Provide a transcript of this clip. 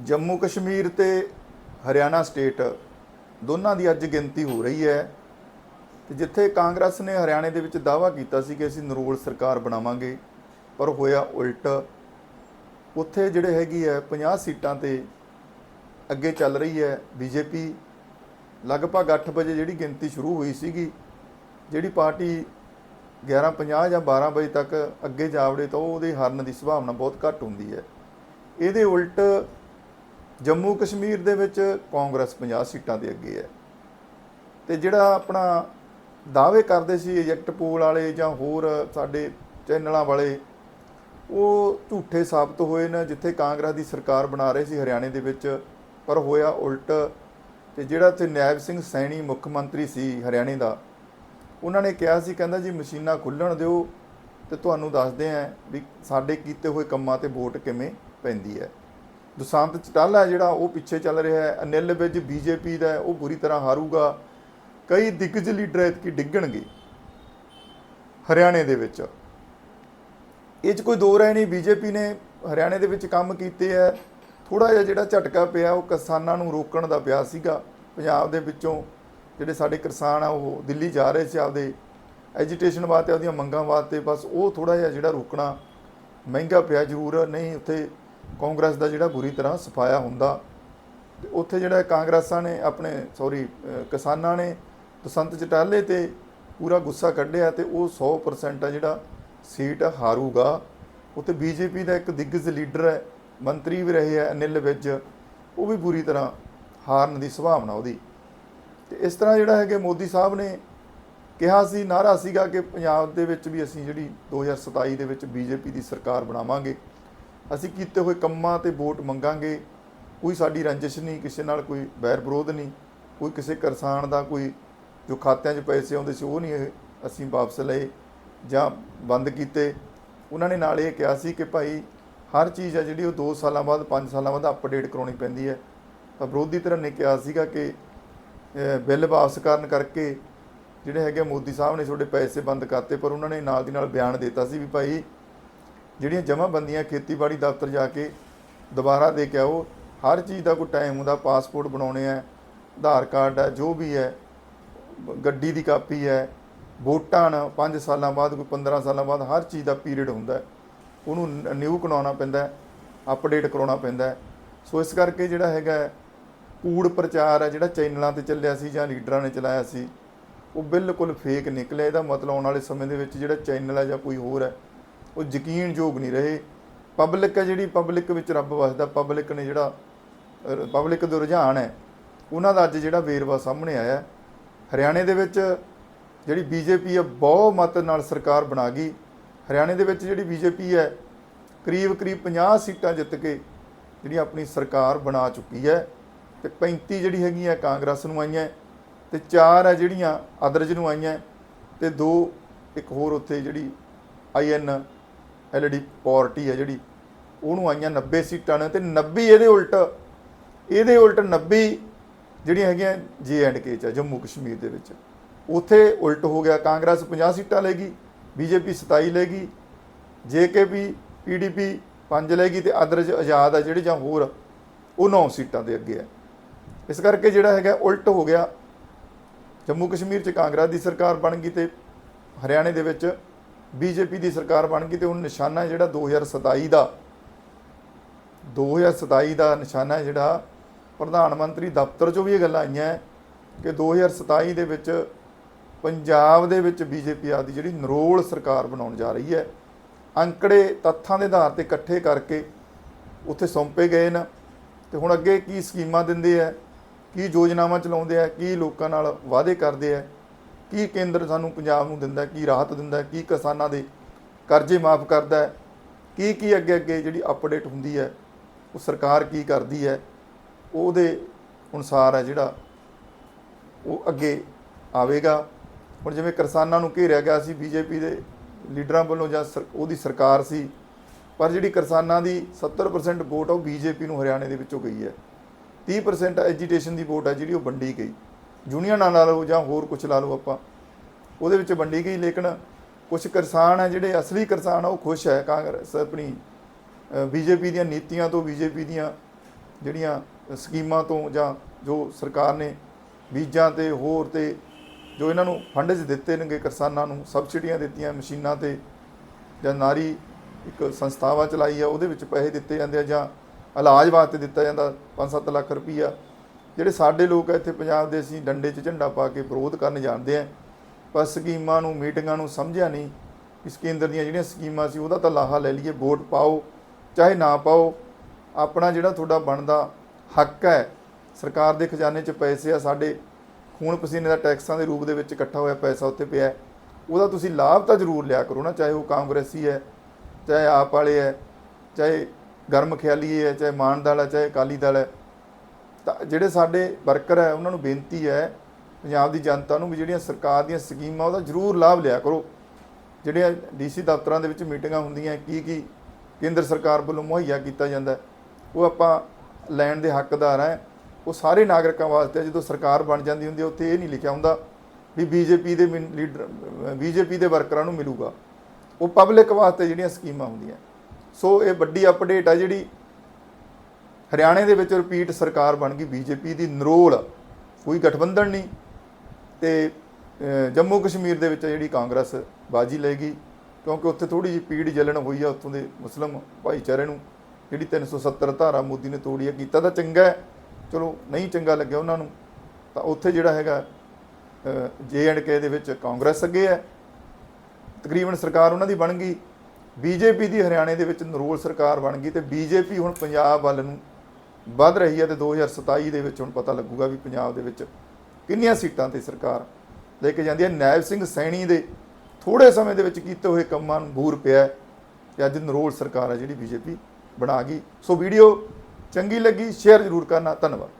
ਜੰਮੂ ਕਸ਼ਮੀਰ ਤੇ ਹਰਿਆਣਾ ਸਟੇਟ ਦੋਨਾਂ ਦੀ ਅੱਜ ਗਿਣਤੀ ਹੋ ਰਹੀ ਹੈ। ਤੇ ਜਿੱਥੇ ਕਾਂਗਰਸ ਨੇ ਹਰਿਆਣੇ ਦੇ ਵਿੱਚ ਦਾਅਵਾ ਕੀਤਾ ਸੀ ਕਿ ਅਸੀਂ ਨਰੋਲ ਸਰਕਾਰ ਬਣਾਵਾਂਗੇ, ਪਰ ਹੋਇਆ ਉਲਟ। ਉੱਥੇ ਜਿਹੜੇ ਹੈਗੀ ਹੈ 50 ਸੀਟਾਂ ਤੇ ਅੱਗੇ ਚੱਲ ਰਹੀ ਹੈ ਬੀਜੇਪੀ। ਲਗਭਗ 8 ਵਜੇ ਜਿਹੜੀ ਗਿਣਤੀ ਸ਼ੁਰੂ ਹੋਈ ਸੀਗੀ, ਜਿਹੜੀ ਪਾਰਟੀ 11:50 ਜਾਂ 12 ਵਜੇ ਤੱਕ ਅੱਗੇ ਜਾਵੜੇ ਤਾਂ ਉਹਦੇ ਹਾਰਨ ਦੀ ਸੰਭਾਵਨਾ ਬਹੁਤ ਘੱਟ ਹੁੰਦੀ ਹੈ। ਇਹਦੇ ਉਲਟ ਜੰਮੂ ਕਸ਼ਮੀਰ ਦੇ ਵਿੱਚ ਕਾਂਗਰਸ 50 ਸੀਟਾਂ ਦੇ ਅੱਗੇ ਹੈ। ਤੇ ਜਿਹੜਾ ਆਪਣਾ ਦਾਅਵੇ ਕਰਦੇ ਸੀ ਐਜੈਕਟ ਪੋਲ ਵਾਲੇ ਜਾਂ ਹੋਰ ਸਾਡੇ ਚੈਨਲਾਂ ਵਾਲੇ, ਉਹ ਝੂਠੇ ਸਾਬਤ ਹੋਏ ਨੇ, ਜਿੱਥੇ ਕਾਂਗਰਸ ਦੀ ਸਰਕਾਰ ਬਣਾ ਰਹੇ ਸੀ ਹਰਿਆਣੇ ਦੇ ਵਿੱਚ, ਪਰ ਹੋਇਆ ਉਲਟ। ਤੇ ਜਿਹੜਾ ਤੇ ਨੈਬ ਸਿੰਘ ਸੈਣੀ ਮੁੱਖ ਮੰਤਰੀ ਸੀ ਹਰਿਆਣੇ ਦਾ, ਉਹਨਾਂ ਨੇ ਕਿਹਾ ਸੀ, ਕਹਿੰਦਾ ਜੀ ਮਸ਼ੀਨਾਂ ਖੁੱਲਣ ਦਿਓ ਤੇ ਤੁਹਾਨੂੰ ਦੱਸਦੇ ਆਂ ਵੀ ਸਾਡੇ ਕੀਤੇ ਹੋਏ ਕੰਮਾਂ ਤੇ ਵੋਟ ਕਿਵੇਂ ਪੈਂਦੀ ਹੈ। ਦੁਸ਼ਾਂਤ ਚਟਾਲਾ ਜਿਹੜਾ ਉਹ ਪਿੱਛੇ ਚੱਲ ਰਿਹਾ ਹੈ। ਅਨਿਲ ਵਿਜ ਬੀਜੇਪੀ ਦਾ ਉਹ ਬੁਰੀ ਤਰ੍ਹਾਂ ਹਾਰੂਗਾ। ਕਈ ਦਿੱਗਜ ਲੀਡਰ ਐਤਕੀ ਡਿੱਗਣਗੇ ਹਰਿਆਣੇ ਦੇ ਵਿੱਚ। ਇਹ 'ਚ ਕੋਈ ਦੋ ਰਾਏ ਨਹੀਂ, ਬੀਜੇਪੀ ਨੇ ਹਰਿਆਣੇ ਦੇ ਵਿੱਚ ਕੰਮ ਕੀਤੇ ਹੈ। ਥੋੜਾ ਜਿਹਾ ਜਿਹੜਾ ਝਟਕਾ ਪਿਆ, ਉਹ ਕਿਸਾਨਾਂ ਨੂੰ ਰੋਕਣ ਦਾ ਪਿਆ ਸੀਗਾ। ਪੰਜਾਬ ਦੇ ਵਿੱਚੋਂ ਜਿਹੜੇ ਸਾਡੇ ਕਿਸਾਨ ਆ, ਉਹ ਦਿੱਲੀ ਜਾ ਰਹੇ ਸੀ ਆਪਦੇ ਐਜੀਟੇਸ਼ਨ ਵਾਸਤੇ, ਆਪਦੀਆਂ ਮੰਗਾਂ ਵਾਸਤੇ। ਬਸ ਉਹ ਥੋੜਾ ਜਿਹਾ ਜਿਹੜਾ ਰੋਕਣਾ ਮਹਿੰਗਾ ਪਿਆ ਜ਼ਰੂਰ। ਨਹੀਂ, ਉੱਥੇ ਕਾਂਗਰਸ ਦਾ ਜਿਹੜਾ ਬੁਰੀ ਤਰ੍ਹਾਂ ਸਫਾਇਆ ਹੁੰਦਾ, ਤੇ ਉੱਥੇ ਜਿਹੜਾ ਕਾਂਗਰਸਾਂ ਨੇ ਆਪਣੇ ਸੌਰੀ ਕਿਸਾਨਾਂ ਨੇ ਬਸੰਤ ਚਟਾਲੇ ਤੇ ਪੂਰਾ ਗੁੱਸਾ ਕੱਢਿਆ ਤੇ ਉਹ 100% ਆ ਜਿਹੜਾ ਸੀਟ ਹਾਰੂਗਾ। ਉੱਥੇ ਬੀਜੇਪੀ ਦਾ ਇੱਕ ਦਿੱਗਜ ਲੀਡਰ ਹੈ, ਮੰਤਰੀ ਵੀ ਰਹੇ ਹੈ ਅਨਿਲ ਵਿਜ ਉਹ ਵੀ ਬੁਰੀ ਤਰ੍ਹਾਂ ਹਾਰਨ ਦੀ ਸੰਭਾਵਨਾ ਉਹਦੀ। ਤੇ ਇਸ ਤਰ੍ਹਾਂ ਜਿਹੜਾ ਹੈਗੇ ਮੋਦੀ ਸਾਹਿਬ ਨੇ ਕਿਹਾ ਸੀ ਨਾਰਾ ਸੀਗਾ ਕਿ ਪੰਜਾਬ ਦੇ ਵਿੱਚ ਵੀ ਅਸੀਂ ਜਿਹੜੀ 2027 ਦੇ ਵਿੱਚ ਬੀਜੇਪੀ ਦੀ ਸਰਕਾਰ ਬਣਾਵਾਂਗੇ। ਅਸੀਂ ਕੀਤੇ ਹੋਏ ਕੰਮਾਂ ਤੇ ਵੋਟ ਮੰਗਾਂਗੇ, ਕੋਈ ਸਾਡੀ ਰੰਜਿਸ਼ ਨਹੀਂ, ਕਿਸੇ ਨਾਲ ਕੋਈ ਵੈਰ ਵਿਰੋਧ ਨਹੀਂ, ਕੋਈ ਕਿਸੇ ਕਿਸਾਨ ਦਾ ਕੋਈ ਜੋ ਖਾਤਿਆਂ 'ਚ ਪੈਸੇ ਆਉਂਦੇ ਸੀ ਉਹ ਨਹੀਂ ਅਸੀਂ ਵਾਪਸ ਲਏ ਜਾਂ ਬੰਦ ਕੀਤੇ। ਉਹਨਾਂ ਨੇ ਨਾਲ ਇਹ ਕਿਹਾ ਸੀ ਕਿ ਭਾਈ ਹਰ ਚੀਜ਼ ਹੈ ਜਿਹੜੀ ਉਹ 2 ਸਾਲਾਂ ਬਾਅਦ 5 ਸਾਲਾਂ ਬਾਅਦ ਅਪਡੇਟ ਕਰਾਉਣੀ ਪੈਂਦੀ ਹੈ। ਤਾਂ ਵਿਰੋਧੀ ਧਿਰ ਨੇ ਕਿਹਾ ਸੀਗਾ ਕਿ ਬਿੱਲ ਵਾਪਸ ਕਰਨ ਕਰਕੇ ਜਿਹੜੇ ਹੈਗੇ ਮੋਦੀ ਸਾਹਿਬ ਨੇ ਤੁਹਾਡੇ ਪੈਸੇ ਬੰਦ ਕਰਤੇ, ਪਰ ਉਹਨਾਂ ਨੇ ਨਾਲ ਦੀ ਨਾਲ ਬਿਆਨ ਦਿੱਤਾ ਸੀ ਵੀ ਭਾਈ ਜਿਹੜੀਆਂ ਜਮ੍ਹਾਂਬੰਦੀਆਂ ਖੇਤੀਬਾੜੀ ਦਫ਼ਤਰ ਜਾ ਕੇ ਦੁਬਾਰਾ ਦੇ ਕੇ ਆਓ, ਹਰ ਚੀਜ਼ ਦਾ ਕੋਈ ਟਾਈਮ ਹੁੰਦਾ ਪਾਸਪੋਰਟ ਬਣਾਉਣੇ ਆ, ਆਧਾਰ ਕਾਰਡ ਹੈ ਜੋ ਵੀ ਹੈ, ਗੱਡੀ ਦੀ ਕਾਪੀ ਹੈ, ਵੋਟਾਂ ਨੇ 5 ਸਾਲਾਂ ਬਾਅਦ ਕੋਈ 15 ਸਾਲਾਂ ਬਾਅਦ ਹਰ ਚੀਜ਼ ਦਾ ਪੀਰੀਅਡ ਹੁੰਦਾ ਉਹਨੂੰ ਨਿਊ ਕਰਾਉਣਾ ਪੈਂਦਾ ਅਪਡੇਟ ਕਰਾਉਣਾ ਪੈਂਦਾ ਸੋ ਇਸ ਕਰਕੇ ਜਿਹੜਾ ਹੈਗਾ ਕੂੜ ਪ੍ਰਚਾਰ ਹੈ, ਜਿਹੜਾ ਚੈਨਲਾਂ ਤੇ ਚੱਲਿਆ ਸੀ ਜਾਂ ਲੀਡਰਾਂ ਨੇ ਚਲਾਇਆ ਸੀ, ਉਹ ਬਿਲਕੁਲ ਫੇਕ ਨਿਕਲਿਆ। ਇਹਦਾ ਮਤਲਬ ਆਉਣ ਵਾਲੇ ਸਮੇਂ ਦੇ ਵਿੱਚ ਜਿਹੜਾ ਚੈਨਲ ਹੈ ਜਾਂ ਕੋਈ ਹੋਰ ਹੈ ਉਹ ਯਕੀਨਯੋਗ ਨਹੀਂ ਰਹੇ। ਪਬਲਿਕ ਹੈ ਜਿਹੜੀ ਪਬਲਿਕ ਵਿੱਚ ਰੱਬ ਵਸਦਾ। ਪਬਲਿਕ ਨੇ ਜਿਹੜਾ ਪਬਲਿਕ ਦੇ ਰੁਝਾਨ ਹੈ। ਉਹਨਾਂ ਦਾ ਅੱਜ ਜਿਹੜਾ ਵੇਰਵਾ ਸਾਹਮਣੇ ਆਇਆ। ਹਰਿਆਣੇ ਦੇ ਵਿੱਚ ਜਿਹੜੀ ਬੀਜੇਪੀ ਹੈ, ਬਹੁ ਮਤ ਨਾਲ ਸਰਕਾਰ ਬਣਾ ਗਈ। ਹਰਿਆਣੇ ਦੇ ਵਿੱਚ ਜਿਹੜੀ ਬੀਜੇਪੀ ਹੈ, ਕਰੀਬ ਕਰੀਬ 50 ਸੀਟਾਂ ਜਿੱਤ ਕੇ ਜਿਹੜੀ ਆਪਣੀ ਸਰਕਾਰ ਬਣਾ ਚੁੱਕੀ ਹੈ। ਤੇ 35 ਜਿਹੜੀ ਹੈਗੀ ਹੈ ਕਾਂਗਰਸ ਨੂੰ ਆਈਆਂ। ਤੇ ਚਾਰ ਹੈ ਜਿਹੜੀਆਂ ਅਦਰਜ ਨੂੰ ਆਈਆਂ। ਤੇ ਦੋ ਇੱਕ ਹੋਰ ਉੱਥੇ ਜਿਹੜੀ ਆਈਐਨ ਐਲਡੀ ਪੋਰਟੀ ਹੈ ਜਿਹੜੀ ਉਹਨੂੰ ਆਈਆਂ 90 ਸੀਟਾਂ ਨੇ ਤੇ 90 ਇਹਦੇ ਉਲਟ ਇਹਦੇ ਉਲਟ 90 ਜਿਹੜੀਆਂ ਹੈਗੀਆਂ ਜੇ ਐਂਡ ਕੇ ਚ ਆ, ਜੰਮੂ ਕਸ਼ਮੀਰ ਦੇ ਵਿੱਚ। ਉੱਥੇ ਉਲਟ ਹੋ ਗਿਆ ਕਾਂਗਰਸ 50 ਸੀਟਾਂ ਲੈਗੀ ਬੀਜੇਪੀ 27 ਲੈਗੀ ਜੇਕੇਪੀ ਪੀਡੀਪੀ 5 ਲੈਗੀ ਤੇ ਅਦਰਜ ਆਜ਼ਾਦ ਆ ਜਿਹੜੇ ਜਾਂ ਹੋਰ ਉਹ 9 ਸੀਟਾਂ ਦੇ ਅੱਗੇ ਹੈ ਇਸ ਕਰਕੇ ਜਿਹੜਾ ਹੈਗਾ ਉਲਟ ਹੋ ਗਿਆ। ਜੰਮੂ ਕਸ਼ਮੀਰ 'ਚ ਕਾਂਗਰਸ ਦੀ ਸਰਕਾਰ ਬਣ ਗਈ ਤੇ ਹਰਿਆਣੇ ਦੇ ਵਿੱਚ ਬੀਜੇਪੀ ਦੀ ਸਰਕਾਰ ਬਣ ਗਈ ਤੇ ਉਹ ਨਿਸ਼ਾਨਾ ਹੈ ਜਿਹੜਾ 2027 ਦਾ 2027 ਦਾ ਨਿਸ਼ਾਨਾ ਜਿਹੜਾ ਪ੍ਰਧਾਨ ਮੰਤਰੀ ਦਫ਼ਤਰ 'ਚੋਂ ਵੀ ਇਹ ਗੱਲਾਂ ਆਈਆਂ ਹੈ ਕਿ 2027 ਦੇ ਵਿੱਚ ਪੰਜਾਬ ਦੇ ਵਿੱਚ ਬੀਜੇਪੀ ਆਦੀ ਜਿਹੜੀ ਨਰੋਲ ਸਰਕਾਰ ਬਣਾਉਣ ਜਾ ਰਹੀ ਹੈ, ਅੰਕੜੇ ਤੱਥਾਂ ਦੇ ਆਧਾਰ ਤੇ ਇਕੱਠੇ ਕਰਕੇ ਉੱਥੇ ਸੌਂਪੇ ਗਏ ਨੇ। ਤੇ ਹੁਣ ਅੱਗੇ ਕੀ ਸਕੀਮਾਂ ਦਿੰਦੇ ਆ ਕੀ ਯੋਜਨਾਵਾਂ ਚਲਾਉਂਦੇ ਆ ਕੀ ਲੋਕਾਂ ਨਾਲ ਵਾਅਦੇ ਕਰਦੇ ਆ ਕੀ ਕੇਂਦਰ ਸਾਨੂੰ ਪੰਜਾਬ ਨੂੰ ਦਿੰਦਾ, ਕੀ ਰਾਹਤ ਦਿੰਦਾ, ਕੀ ਕਿਸਾਨਾਂ ਦੇ ਕਰਜ਼ੇ ਮਾਫ ਕਰਦਾ ਕੀ ਕੀ ਅੱਗੇ ਅੱਗੇ ਜਿਹੜੀ ਅਪਡੇਟ ਹੁੰਦੀ ਹੈ, ਉਹ ਸਰਕਾਰ ਕੀ ਕਰਦੀ ਹੈ, ਉਹਦੇ ਅਨੁਸਾਰ ਹੈ ਜਿਹੜਾ ਉਹ ਅੱਗੇ ਆਵੇਗਾ। ਹੁਣ ਜਿਵੇਂ ਕਿਸਾਨਾਂ ਨੂੰ ਘੇਰਿਆ ਗਿਆ ਸੀ, ਬੀਜੇਪੀ ਦੇ ਲੀਡਰਾਂ ਵੱਲੋਂ ਜਾਂ ਸਰ- ਉਹਦੀ ਸਰਕਾਰ ਸੀ, ਪਰ ਜਿਹੜੀ ਕਿਸਾਨਾਂ ਦੀ 70% ਵੋਟ ਆ, ਉਹ ਬੀਜੇਪੀ ਨੂੰ ਹਰਿਆਣੇ ਦੇ ਵਿੱਚੋਂ ਗਈ ਹੈ। 30% ਐਜੀਟੇਸ਼ਨ ਦੀ ਵੋਟ ਹੈ ਜਿਹੜੀ ਉਹ ਵੰਡੀ ਗਈ। ਯੂਨੀਅਨਾਂ ਲਾ ਲਓ ਜਾਂ ਹੋਰ ਕੁਝ ਲਾ ਲਓ ਆਪਾਂ। ਉਹਦੇ ਵਿੱਚ ਵੰਡੀ ਗਈ, ਲੇਕਿਨ ਕੁਝ ਕਿਸਾਨ ਹੈ ਜਿਹੜੇ ਅਸਲੀ ਕਿਸਾਨ ਆ, ਉਹ ਖੁਸ਼ ਹੈ ਕਾਂਗਰਸ ਆਪਣੀ ਬੀਜੇਪੀ ਦੀਆਂ ਨੀਤੀਆਂ ਤੋਂ ਬੀਜੇਪੀ ਦੀਆਂ ਜਿਹੜੀਆਂ ਸਕੀਮਾਂ ਤੋਂ ਜਾਂ ਜੋ ਸਰਕਾਰ ਨੇ ਬੀਜਾਂ ਤੇ ਹੋਰ ਤੇ ਜੋ ਇਹਨਾਂ ਨੂੰ ਫੰਡਸ ਦਿੱਤੇ ਨੇਗੇ ਕਿਸਾਨਾਂ ਨੂੰ, ਸਬਸਿਡੀਆਂ ਦਿੱਤੀਆਂ ਮਸ਼ੀਨਾਂ ਤੇ, ਜਾਂ ਨਾਰੀ ਇੱਕ ਸੰਸਥਾਵਾਂ ਚਲਾਈ ਆ, ਉਹਦੇ ਵਿੱਚ ਪੈਸੇ ਦਿੱਤੇ ਜਾਂਦੇ ਆ ਜਾਂ ਇਲਾਜ ਵਾਸਤੇ ਦਿੱਤਾ ਜਾਂਦਾ 5-7 ਲੱਖ ਰੁਪਈਆ। ਜਿਹੜੇ ਸਾਡੇ ਲੋਕ ਇੱਥੇ ਪੰਜਾਬ ਦੇ, ਅਸੀਂ ਡੰਡੇ 'ਚ ਝੰਡਾ ਪਾ ਕੇ ਵਿਰੋਧ ਕਰਨ ਜਾਂਦੇ ਆ। ਪਰ ਸਕੀਮਾਂ ਨੂੰ, ਮੀਟਿੰਗਾਂ ਨੂੰ ਸਮਝਿਆ ਨਹੀਂ ਇਸ ਕੇਂਦਰ ਦੀਆਂ ਜਿਹੜੀਆਂ ਸਕੀਮਾਂ ਸੀ, ਉਹਦਾ ਤਾਂ ਲਾਹਾ ਲੈ ਲਈਏ, ਵੋਟ ਪਾਓ, ਚਾਹੇ ਨਾ ਪਾਓ। ਆਪਣਾ ਜਿਹੜਾ ਤੁਹਾਡਾ ਬਣਦਾ ਹੱਕ ਹੈ, ਸਰਕਾਰ ਦੇ ਖਜ਼ਾਨੇ 'ਚ ਪੈਸੇ ਆ, ਸਾਡੇ ਖੂਨ ਪਸੀਨੇ ਦਾ ਟੈਕਸਾਂ ਦੇ ਰੂਪ ਦੇ ਵਿੱਚ ਇਕੱਠਾ ਹੋਇਆ ਪੈਸਾ ਉੱਤੇ ਪਿਆ। ਉਹਦਾ ਤੁਸੀਂ ਲਾਭ ਤਾਂ ਜ਼ਰੂਰ ਲਿਆ ਕਰੋ ਨਾ, ਚਾਹੇ ਉਹ ਕਾਂਗਰਸੀ ਹੈ, ਚਾਹੇ ਆਪ ਵਾਲੇ ਹੈ, ਚਾਹੇ ਗਰਮ ਖਿਆਲੀ ਹੈ, ਚਾਹੇ ਮਾਨ ਦਲ ਹੈ, ਚਾਹੇ ਅਕਾਲੀ ਦਲ ਹੈ। ਤਾਂ ਜਿਹੜੇ ਸਾਡੇ ਵਰਕਰ ਹੈ, ਉਹਨਾਂ ਨੂੰ ਬੇਨਤੀ ਹੈ, ਪੰਜਾਬ ਦੀ ਜਨਤਾ ਨੂੰ ਵੀ ਜਿਹੜੀਆਂ ਸਰਕਾਰ ਦੀਆਂ ਸਕੀਮਾਂ, ਉਹਦਾ ਜ਼ਰੂਰ ਲਾਭ ਲਿਆ ਕਰੋ। ਜਿਹੜੀਆਂ ਡੀਸੀ ਦਫ਼ਤਰਾਂ ਦੇ ਵਿੱਚ ਮੀਟਿੰਗਾਂ ਹੁੰਦੀਆਂ, ਕੀ ਕੀ ਕੇਂਦਰ ਸਰਕਾਰ ਵੱਲੋਂ ਮੁਹੱਈਆ ਕੀਤਾ ਜਾਂਦਾ ਉਹ ਆਪਾਂ ਲੈਣ ਦੇ ਹੱਕਦਾਰ ਹੈ। ਉਹ ਸਾਰੇ ਨਾਗਰਿਕਾਂ ਵਾਸਤੇ ਜਦੋਂ ਸਰਕਾਰ ਬਣ ਜਾਂਦੀ ਹੁੰਦੀ ਉੱਥੇ ਇਹ ਨਹੀਂ ਲਿਖਿਆ ਹੁੰਦਾ ਵੀ ਬੀਜੇਪੀ ਦੇ ਮਿਨ- ਲੀਡਰ, ਬੀਜੇਪੀ ਦੇ ਵਰਕਰਾਂ ਨੂੰ ਮਿਲੂਗਾ। ਉਹ ਪਬਲਿਕ ਵਾਸਤੇ ਜਿਹੜੀਆਂ ਸਕੀਮਾਂ ਹੁੰਦੀਆਂ। ਸੋ ਇਹ ਵੱਡੀ ਅਪਡੇਟ ਹੈ ਜਿਹੜੀ ਹਰਿਆਣੇ ਦੇ ਵਿੱਚ ਰਿਪੀਟ ਸਰਕਾਰ ਬਣ ਗਈ, ਬੀਜੇਪੀ ਦੀ ਨਰੋਲ, ਕੋਈ ਗਠਬੰਧਨ ਨਹੀਂ। ਤੇ ਜੰਮੂ ਕਸ਼ਮੀਰ ਦੇ ਵਿੱਚ ਜਿਹੜੀ ਕਾਂਗਰਸ ਬਾਜੀ ਲਏਗੀ, ਕਿਉਂਕਿ ਉੱਥੇ ਥੋੜੀ ਜਿਹੀ ਪੀੜ ਜਲਣ ਹੋਈ ਆ ਉੱਥੋਂ ਦੇ ਮੁਸਲਮ ਭਾਈਚਾਰੇ ਨੂੰ, ਜਿਹੜੀ 370 ਧਾਰਾ ਮੋਦੀ ਨੇ ਤੋੜੀ ਆ, ਕੀਤਾ ਤਾਂ ਚੰਗਾ ਹੈ, ਚਲੋ ਨਹੀਂ ਚੰਗਾ ਲੱਗਿਆ ਉਹਨਾਂ ਨੂੰ, ਤਾਂ ਉੱਥੇ ਜਿਹੜਾ ਹੈਗਾ ਜੇ ਐਂਡ ਕੇ ਦੇ ਵਿੱਚ ਕਾਂਗਰਸ ਅੱਗੇ ਹੈ। ਤਕਰੀਬਨ ਸਰਕਾਰ ਉਹਨਾਂ ਦੀ ਬਣ ਗਈ, ਬੀਜੇਪੀ ਦੀ ਹਰਿਆਣੇ ਦੇ ਵਿੱਚ ਨਰੋਲ ਸਰਕਾਰ ਬਣ ਗਈ, ਤੇ ਬੀਜੇਪੀ ਹੁਣ ਪੰਜਾਬ ਵੱਲ ਨੂੰ ਵੱਧ ਰਹੀ ਹੈ ਤੇ 2027 ਦੇ ਵਿੱਚ ਹੁਣ ਪਤਾ ਲੱਗੂਗਾ ਵੀ ਪੰਜਾਬ ਦੇ ਵਿੱਚ ਕਿੰਨੀਆਂ ਸੀਟਾਂ ਤੇ ਸਰਕਾਰ ਲੈ ਕੇ ਜਾਂਦੀ ਹੈ। ਨੈਬ ਸਿੰਘ ਸੈਣੀ ਦੇ ਥੋੜੇ ਸਮੇਂ ਦੇ ਵਿੱਚ ਕੀਤੇ ਹੋਏ ਕੰਮਾਂ ਨੂੰ ਬੂਰ ਪਿਆ ਹੈ ਤੇ ਅੱਜ ਨਰੋਲ ਸਰਕਾਰ ਹੈ ਜਿਹੜੀ ਬੀਜੇਪੀ ਬਣਾ ਗਈ। ਸੋ ਵੀਡੀਓ ਚੰਗੀ ਲੱਗੀ, ਸ਼ੇਅਰ ਜ਼ਰੂਰ ਕਰਨਾ। ਧੰਨਵਾਦ।